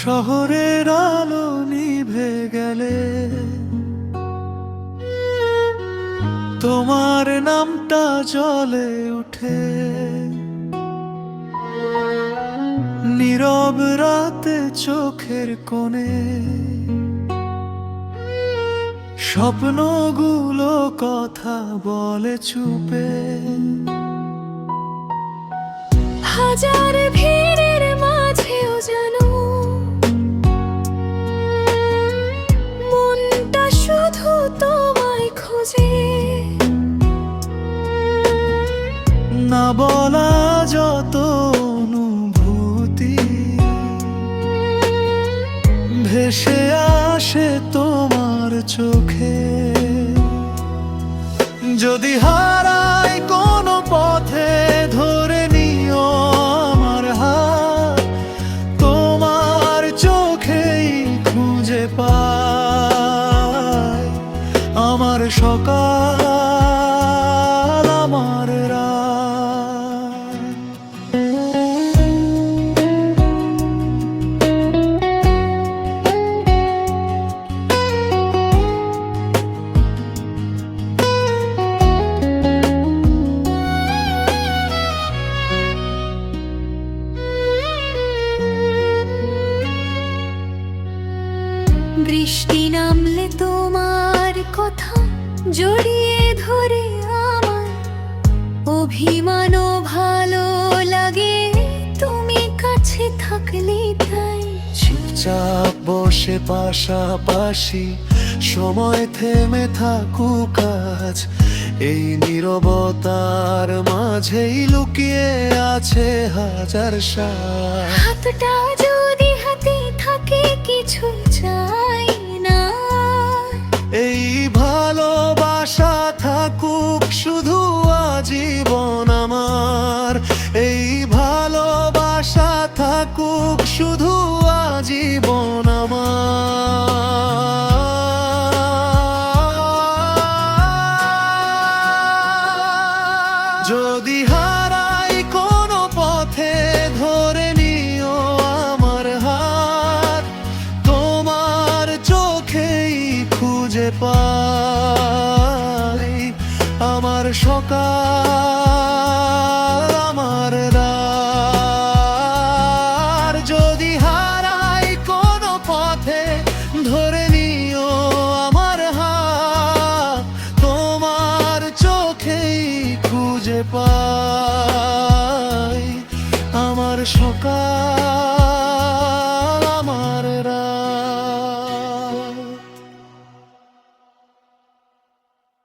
শহরের আলো নিভে গেলে। তোমার নামটা জলে উঠে। নীরব রাতে চোখের কোণে। স্বপ্নগুলো কথা বলে চুপে। হাজার বলা যত অনুভূতি ভেসে আসে তোমার চোখে। যদি হারাই কোনো পথে ধরে নিও আমার হাত, তোমার চোখেই খুঁজে পাই। আমার সকাল বৃষ্টি নামলে তোমার কথা জড়িয়ে ধরে আমার। অভিমানও ভালো লাগে তুমি কাছে থাকলে তাই। চুপচাপ বসে পাশাপাশি সময় থেমে থাকুক আজ। এই নীরবতার মাঝেই লুকিয়ে আছে হাজার সার হাতটা থাকে কিছু চাই না। এই ভালোবাসা থাকুক শুধু আজীবন আমার। এই ভালোবাসা থাকুক শুধু আজীবন আমার। যদি হারাই পাই। আমার সকাল, আমার রাত। যদি হারাই কোনো পথে, ধরে নিও আমার হাত। তোমার চোখেই খুঁজে পাই। আমার সকাল